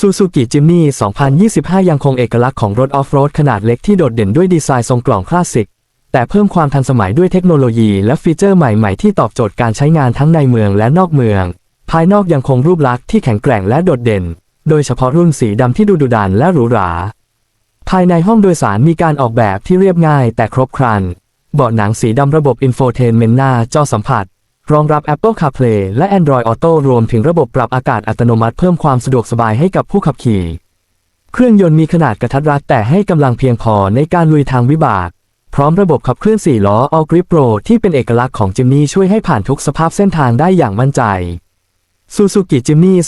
ซูซูกิจิมนี่2025 ยังคงเอกลักษณ์ของรถออฟโรดขนาดเล็กที่โดดเด่นด้วยดีไซน์ทรงกล่องคลาสสิก แต่เพิ่มความทันสมัยด้วยเทคโนโลยีและฟีเจอร์ใหม่ ๆ ที่ตอบโจทย์การใช้งานทั้งในเมืองและนอกเมือง ภายนอกยังคงรูปลักษณ์ที่แข็งแกร่งและโดดเด่น โดยเฉพาะรุ่นสีดำที่ดูดุดันและหรูหรา ภายในห้องโดยสารมีการออกแบบที่เรียบง่ายแต่ครบครัน เบาะหนังสีดำระบบอินโฟเทนเมนต์หน้าจอสัมผัส รองรับ Apple CarPlay และ Android Auto รวมถึงระบบปรับอากาศอัตโนมัติเพิ่มความสะดวกสบายให้กับผู้ขับขี่ เครื่องยนต์มีขนาดกระทัดรัดแต่ให้กำลังเพียงพอในการลุยทางวิบาก พร้อมระบบขับเคลื่อน4ล้อ All Grip Pro ที่เป็นเอกลักษณ์ของจิมนี่ช่วยให้ผ่านทุกสภาพเส้นทางได้อย่างมั่นใจซูซูกิจิมนี่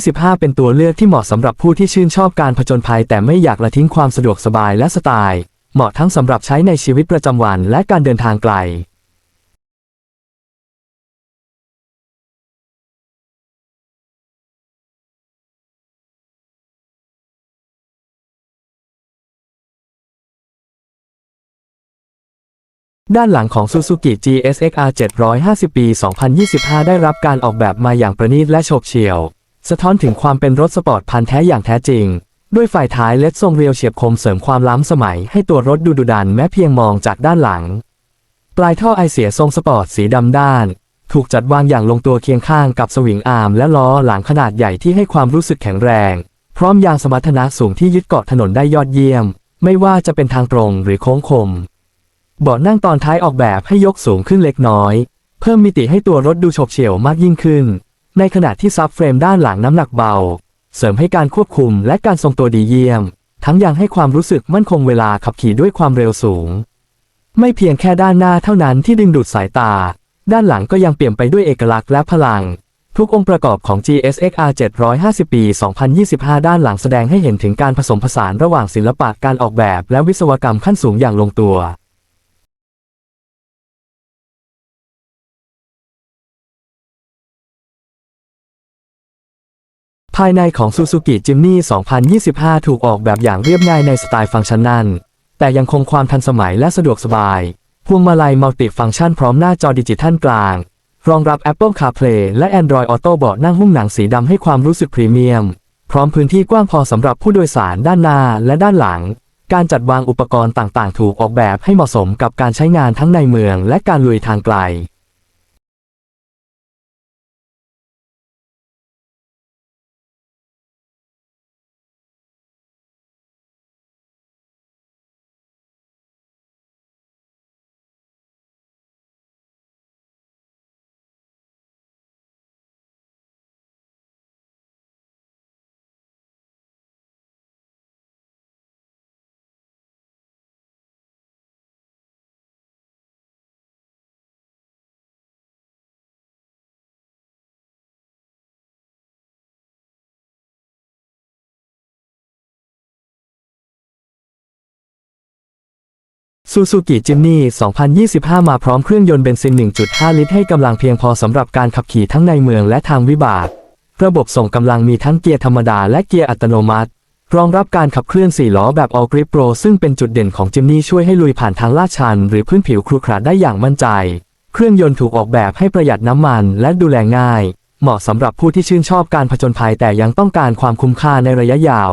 2025 เป็นตัวเลือกที่เหมาะสำหรับผู้ที่ชื่นชอบการผจญภัย แต่ไม่อยากละทิ้งความสะดวกสบายและสไตล์ เหมาะทั้งสำหรับใช้ในชีวิตประจำวันและการเดินทางไกล ด้านหลังของ Suzuki GSX-R 750 ปี 2025 ได้รับการออกแบบมาอย่างประณีตและโฉบเฉี่ยว สะท้อนถึงความเป็นรถสปอร์ตพันธุ์แท้อย่างแท้จริง ด้วยฝ่ายท้ายเล็ดทรงเรียวเฉียบคมเสริมความล้ำสมัยให้ตัวรถดูดุดันแม้เพียงมองจากด้านหลัง ปลายท่อไอเสียทรงสปอร์ตสีดำด้าน ถูกจัดวางอย่างลงตัวเคียงข้างกับสวิงอาร์มและล้อหลังขนาดใหญ่ที่ให้ความรู้สึกแข็งแรง พร้อมยางสมรรถนะสูงที่ยึดเกาะถนนได้ยอดเยี่ยม ไม่ว่าจะเป็นทางตรงหรือโค้งคม เบาะนั่งตอนท้ายออกแบบให้ยกสูงขึ้นเล็กน้อย เพิ่มมิติให้ตัวรถดูโฉบเฉี่ยวมากยิ่งขึ้น ในขณะที่ซับเฟรมด้านหลังน้ำหนักเบา เสริมให้การควบคุมและการทรงตัวดีเยี่ยม ทั้งยังให้ความรู้สึกมั่นคงเวลาขับขี่ด้วยความเร็วสูง ไม่เพียงแค่ด้านหน้าเท่านั้นที่ดึงดูดสายตา ด้านหลังก็ยังเปลี่ยนไปด้วยเอกลักษณ์และพลัง ทุกองค์ประกอบของ GSX-R 750 ปี 2025 ด้านหลังแสดงให้เห็นถึงการผสมผสานระหว่างศิลปะการออกแบบและวิศวกรรมขั้นสูงอย่างลงตัว ภายในของ Suzuki Jimny 2025 ถูกออกแบบอย่างเรียบง่ายในสไตล์ฟังก์ชันนั่น แต่ยังคงความทันสมัยและสะดวกสบาย พวงมาลัยมัลติฟังก์ชันพร้อมหน้าจอดิจิทัลกลาง รองรับ Apple CarPlay และ Android Auto เบาะนั่งหุ้มหนังสีดำให้ความรู้สึกพรีเมียม พร้อมพื้นที่กว้างพอสำหรับผู้โดยสารด้านหน้าและด้านหลัง การจัดวางอุปกรณ์ต่างๆ ถูกออกแบบให้เหมาะสมกับการใช้งานทั้งในเมืองและการลุยทางไกล Suzuki Jimny 2025 มาพร้อมเครื่องยนต์เบนซิน 1.5 ลิตรให้กำลังเพียงพอสำหรับการขับขี่ทั้งในเมืองและทางวิบาก ระบบส่งกำลังมีทั้งเกียร์ธรรมดาและเกียร์อัตโนมัติ รองรับการขับเคลื่อน 4 ล้อแบบ All Grip Pro ซึ่งเป็นจุดเด่นของ Jimny ช่วยให้ลุยผ่านทางลาดชัน หรือพื้นผิวครุขระได้อย่างมั่นใจ เครื่องยนต์ถูกออกแบบให้ประหยัดน้ำมันและดูแลง่าย เหมาะสำหรับผู้ที่ชื่นชอบการผจญภัยแต่ยังต้องการความคุ้มค่าในระยะยาว